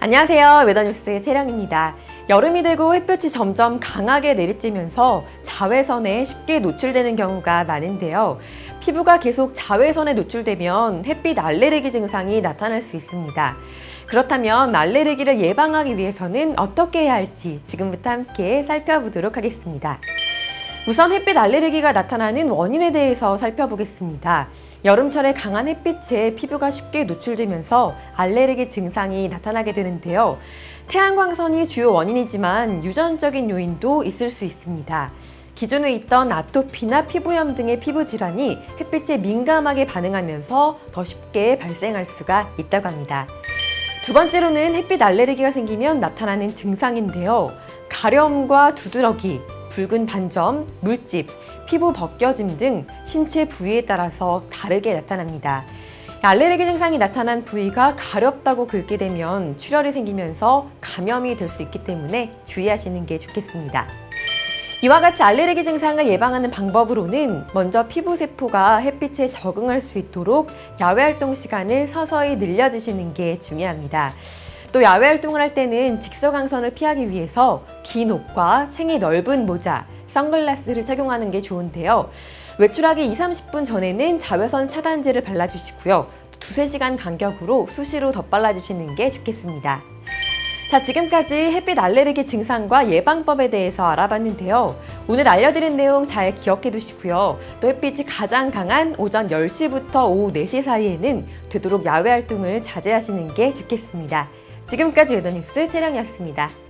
안녕하세요. 웨더뉴스의 채령입니다. 여름이 되고 햇볕이 점점 강하게 내리쬐면서 자외선에 쉽게 노출되는 경우가 많은데요. 피부가 계속 자외선에 노출되면 햇빛 알레르기 증상이 나타날 수 있습니다. 그렇다면 알레르기를 예방하기 위해서는 어떻게 해야 할지 지금부터 함께 살펴보도록 하겠습니다. 우선 햇빛 알레르기가 나타나는 원인에 대해서 살펴보겠습니다. 여름철에 강한 햇빛에 피부가 쉽게 노출되면서 알레르기 증상이 나타나게 되는데요. 태양광선이 주요 원인이지만 유전적인 요인도 있을 수 있습니다. 기존에 있던 아토피나 피부염 등의 피부 질환이 햇빛에 민감하게 반응하면서 더 쉽게 발생할 수가 있다고 합니다. 두 번째로는 햇빛 알레르기가 생기면 나타나는 증상인데요. 가려움과 두드러기, 붉은 반점, 물집, 피부 벗겨짐 등 신체 부위에 따라서 다르게 나타납니다. 알레르기 증상이 나타난 부위가 가렵다고 긁게 되면 출혈이 생기면서 감염이 될 수 있기 때문에 주의하시는 게 좋겠습니다. 이와 같이 알레르기 증상을 예방하는 방법으로는 먼저 피부 세포가 햇빛에 적응할 수 있도록 야외 활동 시간을 서서히 늘려주시는 게 중요합니다. 또 야외 활동을 할 때는 직사광선을 피하기 위해서 긴 옷과 챙이 넓은 모자, 선글라스를 착용하는 게 좋은데요. 외출하기 2, 30분 전에는 자외선 차단제를 발라주시고요. 두세 시간 간격으로 수시로 덧발라주시는 게 좋겠습니다. 자, 지금까지 햇빛 알레르기 증상과 예방법에 대해서 알아봤는데요. 오늘 알려드린 내용 잘 기억해 두시고요. 또 햇빛이 가장 강한 오전 10시부터 오후 4시 사이에는 되도록 야외 활동을 자제하시는 게 좋겠습니다. 지금까지 웨더뉴스 채령이었습니다.